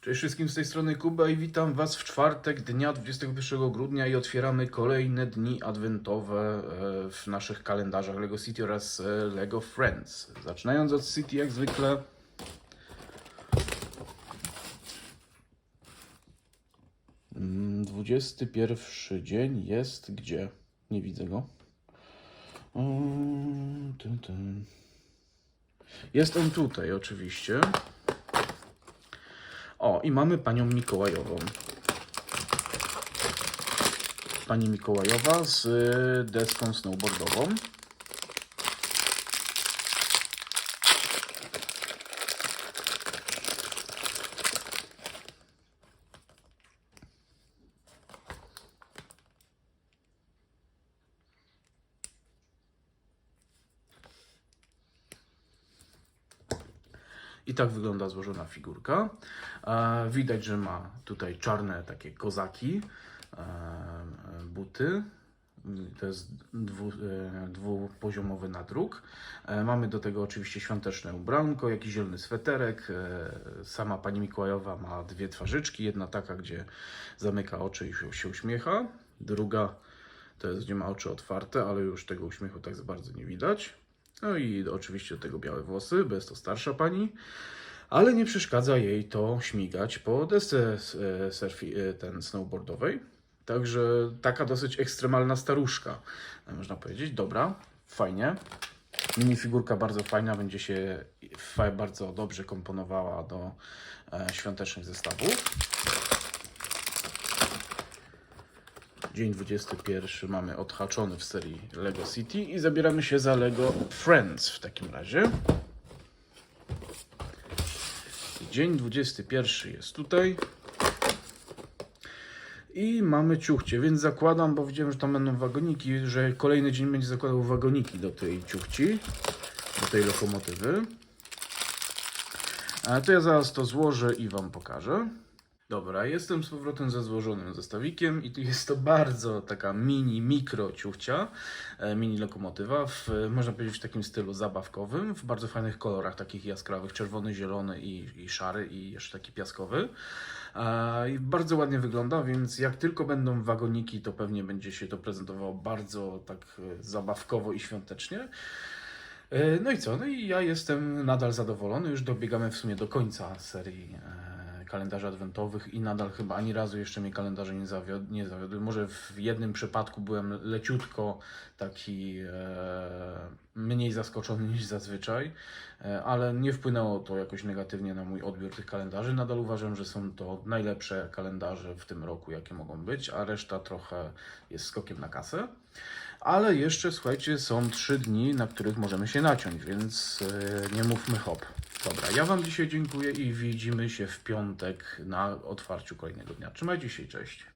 Cześć wszystkim z tej strony Kuba i witam Was w czwartek dnia 21 grudnia i otwieramy kolejne dni adwentowe e, w naszych kalendarzach LEGO City oraz e, LEGO Friends. Zaczynając od City jak zwykle. Mm, 21 dzień jest gdzie? Nie widzę go. Mm. Jest on tutaj oczywiście. I mamy panią Mikołajową. Pani Mikołajowa z deską snowboardową. I tak wygląda złożona figurka. E, widać, że ma tutaj czarne takie kozaki, e, buty. To jest dwu, e, dwupoziomowy nadruk. Mamy do tego oczywiście świąteczne ubranko, jakiś zielony sweterek. Sama pani Mikołajowa ma dwie twarzyczki. Jedna taka, gdzie zamyka oczy i się, uśmiecha. Druga to jest, gdzie ma oczy otwarte, ale już tego uśmiechu tak bardzo nie widać. No i oczywiście do tego białe włosy, bo jest to starsza pani. Ale nie przeszkadza jej to śmigać po desce e, surfi, e, ten snowboardowej. Także taka dosyć ekstremalna staruszka, e, można powiedzieć. Dobra, fajnie. Minifigurka bardzo fajna, będzie się bardzo dobrze komponowała do świątecznych zestawów. Dzień 21 mamy odhaczony w serii Lego City i zabieramy się za Lego Friends w takim razie. Dzień 21 jest tutaj. I mamy ciuchcie, więc zakładam, bo widziałem, że tam będą wagoniki, że kolejny dzień będzie zakładał wagoniki do tej ciuchci, do tej lokomotywy. A to ja zaraz to złożę i Wam pokażę. Dobra, jestem z powrotem ze złożonym zestawikiem i tu jest to bardzo taka mini, mikro ciuchcia, e, mini lokomotywa, w, można powiedzieć w takim stylu zabawkowym, w bardzo fajnych kolorach, takich jaskrawych, czerwony, zielony i, i szary i jeszcze taki piaskowy. E, I bardzo ładnie wygląda, więc jak tylko będą wagoniki, to pewnie będzie się to prezentowało bardzo tak e, zabawkowo i świątecznie. No i co? No i ja jestem nadal zadowolony. Już dobiegamy w sumie do końca serii kalendarzy adwentowych i nadal chyba ani razu jeszcze mnie kalendarze nie, zawiod, nie zawiodły. Może w jednym przypadku byłem leciutko taki e, mniej zaskoczony niż zazwyczaj, e, ale nie wpłynęło to jakoś negatywnie na mój odbiór tych kalendarzy. Nadal uważam, że są to najlepsze kalendarze w tym roku, jakie mogą być, a reszta trochę jest skokiem na kasę. Ale jeszcze, słuchajcie, są trzy dni, na których możemy się naciąć, więc e, nie mówmy hop. Dobra, ja Wam dzisiaj dziękuję i widzimy się w piątek na otwarciu kolejnego dnia. Trzymajcie się, cześć.